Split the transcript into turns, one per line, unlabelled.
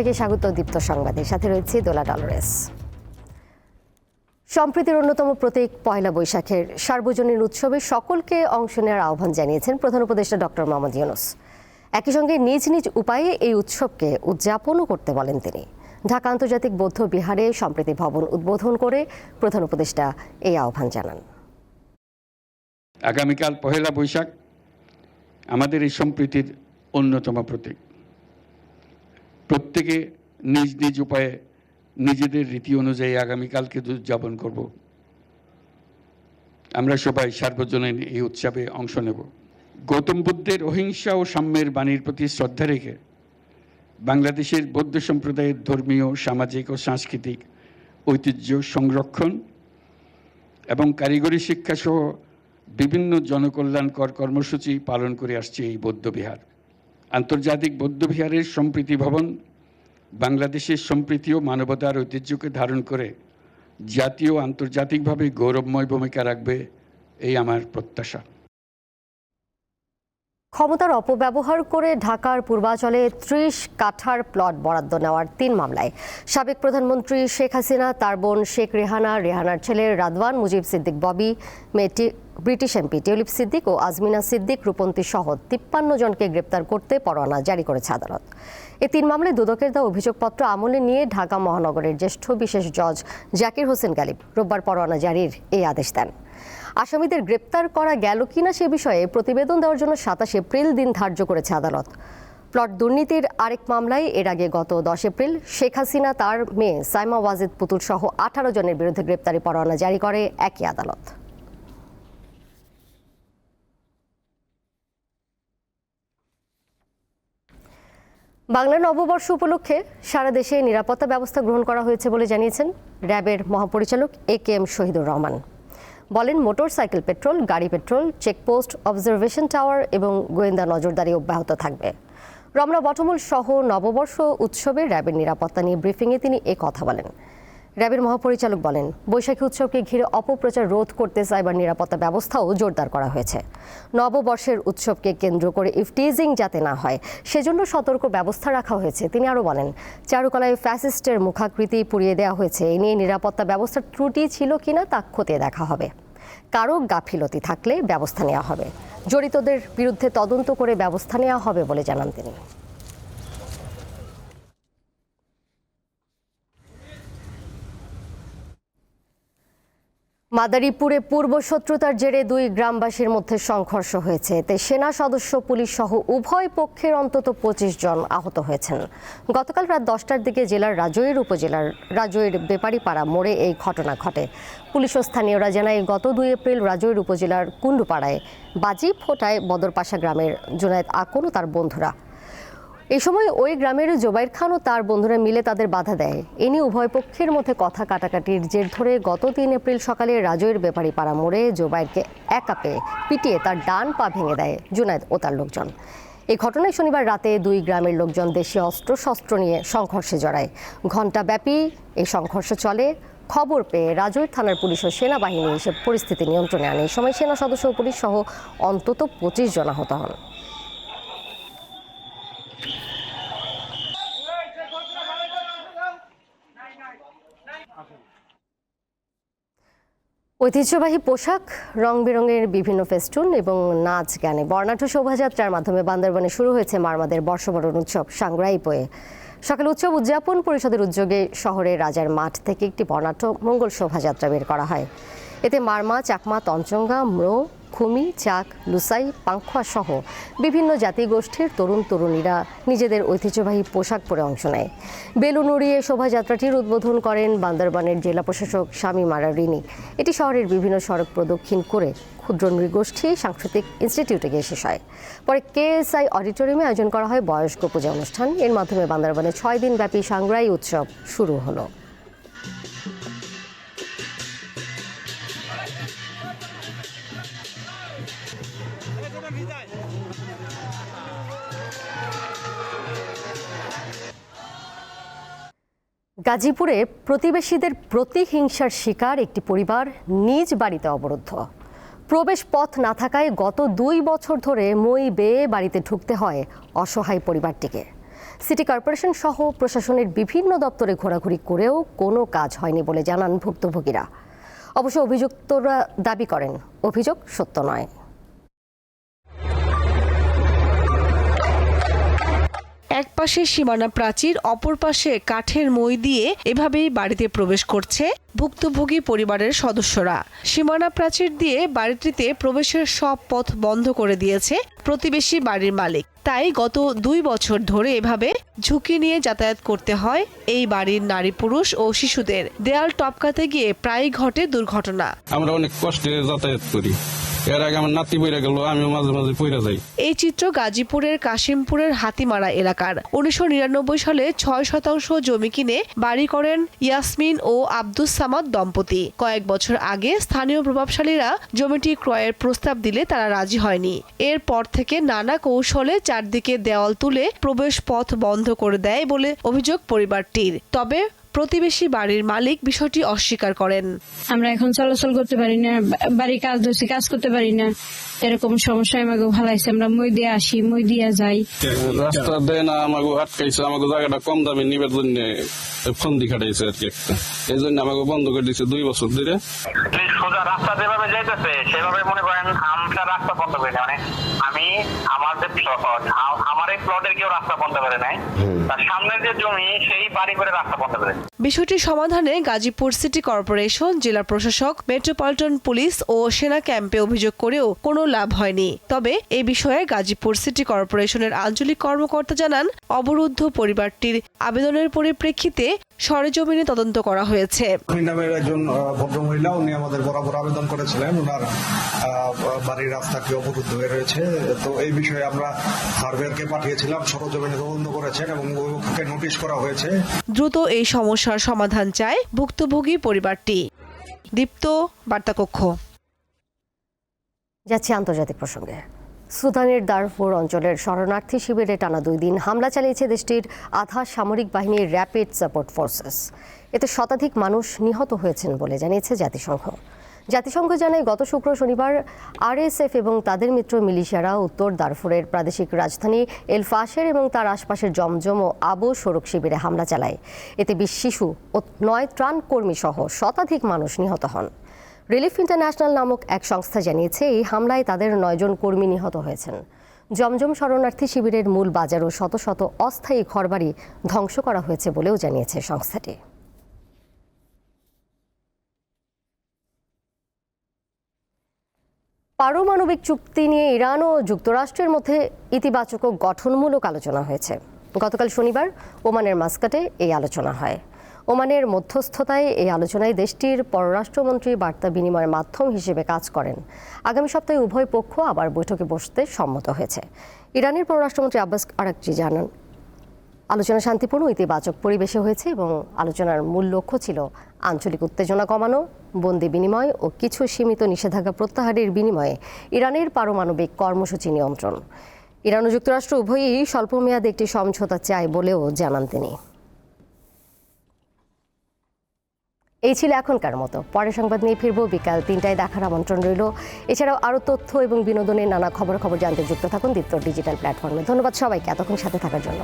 সবাইকে স্বাগত দীপ্ত সংবাদে। সাথে রয়েছে দোলা ডলরেস। সম্প্রীতির অন্যতম প্রতীক পয়লা বৈশাখের সার্বজনীন উৎসবে সকলকে অংশ নেওয়ার আহ্বান জানিয়েছেন প্রধান উপদেষ্টা ডক্টর মোহাম্মদ ইউনুস। একই সঙ্গে নিজ নিজ উপায়ে এই উৎসবকে উদযাপনও করতে বলেন তিনি। ঢাকা আন্তর্জাতিক বৌদ্ধ বিহারে সম্প্রীতি ভবন উদ্বোধন করে প্রধান উপদেষ্টা এই আহ্বান জানান।
আগামীকাল পহেলা বৈশাখ আমাদের এই সম্প্রীতির অন্যতম প্রতীক। প্রত্যেকে নিজ নিজ উপায়ে নিজেদের রীতি অনুযায়ী আগামীকালকে উদযাপন করব। আমরা সবাই সার্বজনীন এই উৎসবে অংশ নেব। গৌতম বুদ্ধের অহিংসা ও সাম্যের বাণীর প্রতি শ্রদ্ধা রেখে বাংলাদেশের বৌদ্ধ সম্প্রদায়ের ধর্মীয়, সামাজিক ও সাংস্কৃতিক ঐতিহ্য সংরক্ষণ এবং কারিগরি শিক্ষাসহ বিভিন্ন জনকল্যাণকর কর্মসূচি পালন করে আসছে এই বৌদ্ধবিহার আন্তর্জাতিক বৌদ্ধবিহারের সম্প্রীতি ভবন বাংলাদেশের সম্প্রীতি ও মানবতার ঐতিহ্যকে ধারণ করে জাতীয় আন্তর্জাতিকভাবে গৌরবময় ভূমিকা রাখবে এই আমার প্রত্যাশা।
ক্ষমতার অপব্যবহার করে ঢাকার পূর্বাঞ্চলে ত্রিশ কাঠার প্লট বরাদ্দ নেওয়ার তিন মামলায়। সাবেক প্রধানমন্ত্রী শেখ হাসিনা, তার বোন শেখ রেহানা, রেহানার ছেলে রাদওয়ান, মুজিব সিদ্দিক ববি, মেয়েটি ব্রিটিশ এমপি টিউলিপ সিদ্দিক ও আজমিনা সিদ্দিক রূপন্তী সহ তিপ্পান্ন জনকে গ্রেপ্তার করতে পরোয়ানা জারি করেছে আদালত। এ তিন মামলায় দুদকের দেওয়া অভিযোগপত্র আমলে নিয়ে ঢাকা মহানগরের জ্যেষ্ঠ বিশেষ জজ জাকির হোসেন গালিব রোববার পরোয়ানা জারির এই আদেশ দেন। আসামিদের গ্রেপ্তার করা গেল কিনা সে বিষয়ে প্রতিবেদন দেওয়ার জন্য সাতাশ এপ্রিল দিন ধার্য করেছে আদালত। প্লট দুর্নীতির আরেক মামলায় এর আগে গত দশ এপ্রিল শেখ হাসিনা, তার মেয়ে সাইমা ওয়াজিদ পুতুল সহ আঠারো জনের বিরুদ্ধে গ্রেপ্তারি পরোয়ানা জারি করে একই আদালত। বাংলা নববর্ষ উপলক্ষে সারা দেশে নিরাপত্তা ব্যবস্থা গ্রহণ করা হয়েছে বলে জানিয়েছেন র্যাবের মহাপরিচালক A K M Shahidur Rahman. বলেন মোটর সাইকেল পেট্রোল, গাড়ি পেট্রোল, চেকপোস্ট, অবজারভেশন টাওয়ার এবং গোয়েন্দা নজরদারি অব্যাহত থাকবে। রমনা বটমূল সহ নববর্ষ উৎসবে র্যাবের নিরাপত্তা নিয়ে ব্রিফিংয়ে তিনি এ কথা বলেন। র্যাবের মহাপরিচালক বলেন, বৈশাখী উৎসবকে ঘিরে অপপ্রচার রোধ করতে সাইবার নিরাপত্তা ব্যবস্থাও জোরদার করা হয়েছে। নববর্ষের উৎসবকে কেন্দ্র করে ইফটিজিং যাতে না হয়, সেজন্য সতর্ক ব্যবস্থা রাখা হয়েছে, তিনি আরও বলেন। চারুকলায় ফ্যাসিস্টের মুখাকৃতি পুড়িয়ে দেওয়া হয়েছে, এ নিয়ে নিরাপত্তা ব্যবস্থার ত্রুটি ছিল কিনা তা খতিয়ে দেখা হবে। কারও গাফিলতি থাকলে ব্যবস্থা নেওয়া হবে। জড়িতদের বিরুদ্ধে তদন্ত করে ব্যবস্থা নেওয়া হবে বলে জানান তিনি। মাদারীপুরে পূর্ব শত্রুতার জেরে দুই গ্রামবাসীর মধ্যে সংঘর্ষ হয়েছে। এতে সেনা সদস্য, পুলিশ সহ উভয় পক্ষের অন্তত পঁচিশ জন আহত হয়েছেন। গতকাল রাত দশটার দিকে জেলার রাজৈর উপজেলার রাজৈর বেপারীপাড়া মোড়ে এই ঘটনা ঘটে। পুলিশ ও স্থানীয়রা জানায়, গত দুই এপ্রিল রাজৈর উপজেলার কুণ্ডুপাড়ায় বাজি ফোটায় বদরপাশা গ্রামের জুনায়েদ আকন ও তার বন্ধুরা। এই সময় ওই গ্রামের জোবাইর খান ও তার বন্ধুরা মিলে তাদের বাধা দেয়। এ নিয়ে উভয় পক্ষের মধ্যে কথা কাটাকাটির জের ধরে গত তিন এপ্রিল সকালে রাজৈর ব্যাপারী পাড়া মোড়ে জোবাইরকে একা পেয়ে পিটিয়ে তার ডান পা ভেঙে দেয় জুনায়েদ ও তার লোকজন। এই ঘটনায় শনিবার রাতে দুই গ্রামের লোকজন দেশে অস্ত্র শস্ত্র নিয়ে সংঘর্ষে জড়ায়। ঘণ্টাব্যাপী এই সংঘর্ষ চলে। খবর পেয়ে রাজৈর থানার পুলিশ ও সেনাবাহিনী এসে পরিস্থিতি নিয়ন্ত্রণে আনে। এই সময় সেনা সদস্য ও পুলিশ সহ অন্তত পঁচিশ জন আহত হন। ঐতিহ্যবাহী পোশাক রং বেরঙের বিভিন্ন ফেস্টুন এবং নাচ গানে বর্ণাঢ্য শোভাযাত্রার মাধ্যমে বান্দরবানে শুরু হয়েছে মারমাদের বর্ষবরণ উৎসব সাংগ্রাইপোয়ে সকাল উৎসব উদযাপন, পরিষদের উদ্যোগে শহরের রাজার মাঠ থেকে একটি বর্ণাঢ্য মঙ্গল শোভাযাত্রা বের করা হয়। এতে মারমা, চাকমা, তঞ্চঙ্গা, ম্রো খুমি, চাক, লুসাই, পাংখোয়া সহ বিভিন্ন জাতিগোষ্ঠীর তরুণ তরুণীরা নিজেদের ঐতিহ্যবাহী পোশাক পরে অংশ নেয়। বেলুন উড়িয়ে শোভাযাত্রাটির উদ্বোধন করেন বান্দরবানের জেলা প্রশাসক স্বামী মারা রিনি। এটি শহরের বিভিন্ন সড়ক প্রদক্ষিণ করে ক্ষুদ্র নৃগোষ্ঠী সাংস্কৃতিক ইনস্টিটিউটে গিয়ে শেষ হয়। পরে কেএসআই অডিটোরিয়ামে আয়োজন করা হয় বয়স্ক পূজা অনুষ্ঠান। এর মাধ্যমে বান্দরবানে ছয় দিনব্যাপী সাংগ্রাই উৎসব শুরু হলো। গাজীপুরে প্রতিবেশীদের প্রতিহিংসার শিকার একটি পরিবার নিজ বাড়িতে অবরুদ্ধ। প্রবেশ পথ না থাকায় গত দুই বছর ধরে মই বেয়ে বাড়িতে ঢুকতে হয় অসহায় পরিবারটিকে। সিটি কর্পোরেশন সহ প্রশাসনের বিভিন্ন দপ্তরে ঘোরাঘুরি করেও কোনো কাজ হয়নি বলে জানান ভুক্তভোগীরা। অবশ্য অভিযুক্তরা দাবি করেন, অভিযোগ সত্য নয়।
এক পাশে সীমানা প্রাচীর, অপর পাশে কাঠের মই দিয়ে এভাবেই বাড়িতে প্রবেশ করছে ভুক্তভোগী পরিবারের সদস্যরা। সীমানা প্রাচীর দিয়ে বাড়িটিতে প্রবেশের সব পথ বন্ধ করে দিয়েছে প্রতিবেশী বাড়ির মালিক। তাই গত দুই বছর ধরে এভাবে ঝুঁকি নিয়ে যাতায়াত করতে হয় এই বাড়ির নারী পুরুষ ও শিশুদের। দেয়াল টপকাতে গিয়ে প্রায়ই ঘটে দুর্ঘটনা।
আমরা অনেক কষ্টে যাতায়াত করি। এর আগে আমার নাতি বইরা গেল, আমিও মাঝে মাঝে পইরা যাই।
এই চিত্র গাজীপুরের কাশিমপুরের হাতিমারা এলাকার। উনিশশো নিরানব্বই সালে ছয় শতাংশ জমি কিনে বাড়ি করেন ইয়াসমিন ও আব্দুস সামাদ দম্পতি। কয়েক বছর আগে স্থানীয় প্রভাবশালীরা জমিটি ক্রয়ের প্রস্তাব দিলে তারা রাজি হয়নি। এরপর থেকে নানা কৌশলে চারদিকে দেওয়াল তুলে প্রবেশ পথ বন্ধ করে দেয় বলে অভিযোগ পরিবারটির। তবে প্রতিবেশী বাড়ির মালিক বিষয়টি অস্বীকার করেন।
আমরা এখন চলাচল করতে পারি না বা- বাড়ির কাজ ধরছি কাজ করতে পারি না। এরকম সমস্যা আমাকে ভালাইছে আমরা মই দিয়ে আসি মই দিয়ে যাই।
রাস্তা দেয় না আমাকে আটকাইছে আমাকে জায়গাটা কম দামে নিবার জন্য ফন্দি খাটাইছে আর কি একটা। এই জন্য আমাকে বন্ধ করে দিচ্ছে দুই বছর ধরে।
সোজা রাস্তা যেভাবে যাইতেছে সেভাবে মনে করেন আমরা রাস্তা বন্ধ করি মানে আমি আমার যে plot, আ- আমার এই প্লটের কেউ রাস্তা বন্ধ করে নাই। তার সামনের যে জমি সেই বাড়ি করে রাস্তা বন্ধ করে
বিষয়টি সমাধানে গাজীপুর সিটি কর্পোরেশন জেলা প্রশাসক মেট্রোপলিটন পুলিশ ও সেনা ক্যাম্পে অভিযোগ করেও কোনো লাভ হয়নি। তবে এ বিষয়ে গাজীপুর সিটি কর্পোরেশনের আঞ্চলিক কর্মকর্তা জানান অবরুদ্ধ পরিবারটির আবেদনের পরিপ্রেক্ষিতে সরেজমিনে তদন্ত করা হয়েছে।
নামের একজন ভদ্রমহিলা উনি আমাদের বরাবর আবেদন করেছিলেন। ওনার বাড়ির রাস্তাটি অবরুদ্ধ হয়ে রয়েছে? তো এই বিষয়ে আমরা সার্ভেয়ারকে পাঠিয়েছিলাম সরজমিনে তদন্ত করেছেন এবং অভিভাবককে নোটিশ করা হয়েছে।
দ্রুত এই সমস্যার সমাধান চায় ভুক্তভোগী পরিবারটি। দীপ্ত বার্তাকক্ষ।
যাচ্ছে আন্তর্জাতিক প্রসঙ্গে। সুদানের দারফুর অঞ্চলের শরণার্থী শিবিরে টানা দুই দিন হামলা চালিয়েছে দেশটির আধা সামরিক বাহিনীর র্যাপিড সাপোর্ট ফোর্সেস। এতে শতাধিক মানুষ নিহত হয়েছেন বলে জানিয়েছে জাতিসংঘ। জাতিসংঘ জানায়, গত শুক্র শনিবার আরএসএফ এবং তাদের মিত্র মিলিশিয়ারা উত্তর দারফুরের প্রাদেশিক রাজধানী এল ফাশের এবং তার আশপাশের জমজম ও আবু সড়ক শিবিরে হামলা চালায়। এতে বিশ শিশু ও নয় ত্রাণ কর্মী সহ শতাধিক মানুষ নিহত হন। রিলিফ ইন্টারন্যাশনাল নামক এক সংস্থা জানিয়েছে, এই হামলায় তাদের নয়জন কর্মী নিহত হয়েছেন। জমজম শরণার্থী শিবিরের মূল বাজার ও শত শত অস্থায়ী ঘরবাড়ি ধ্বংস করা হয়েছে বলেও জানিয়েছে সংস্থাটি। পারমাণবিক চুক্তি নিয়ে ইরান ও যুক্তরাষ্ট্রের মধ্যে ইতিবাচক ও গঠনমূলক আলোচনা হয়েছে। গতকাল শনিবার ওমানের মাস্কাটে এই আলোচনা হয়। ওমানের মধ্যস্থতায় এই আলোচনায় দেশটির পররাষ্ট্রমন্ত্রী বার্তা বিনিময়ের মাধ্যম হিসেবে কাজ করেন। আগামী সপ্তাহে উভয় পক্ষ আবার বৈঠকে বসতে সম্মত হয়েছে। ইরানের পররাষ্ট্রমন্ত্রী আব্বাস আরাকচি জানান আলোচনা শান্তিপূর্ণ, ইতিবাচক পরিবেশে হয়েছে এবং আলোচনার মূল লক্ষ্য ছিল আঞ্চলিক উত্তেজনা কমানো, বন্দি বিনিময় ও কিছু সীমিত নিষেধাজ্ঞা প্রত্যাহারের বিনিময়ে ইরানের পারমাণবিক কর্মসূচি নিয়ন্ত্রণ। ইরান ও যুক্তরাষ্ট্র উভয়ই স্বল্পমেয়াদে একটি সমঝোতা চায় বলেও জানান তিনি। এই ছিল এখনকার মতো। পরে সংবাদ নিয়ে ফিরবো। বিকাল তিনটায় দেখার আমন্ত্রণ রইল। এছাড়াও আরও তথ্য এবং বিনোদনের নানা খবর খবর জানতে যুক্ত থাকুন দীপ্ত ডিজিটাল প্ল্যাটফর্মে। ধন্যবাদ সবাইকে এতক্ষণ সাথে থাকার জন্য।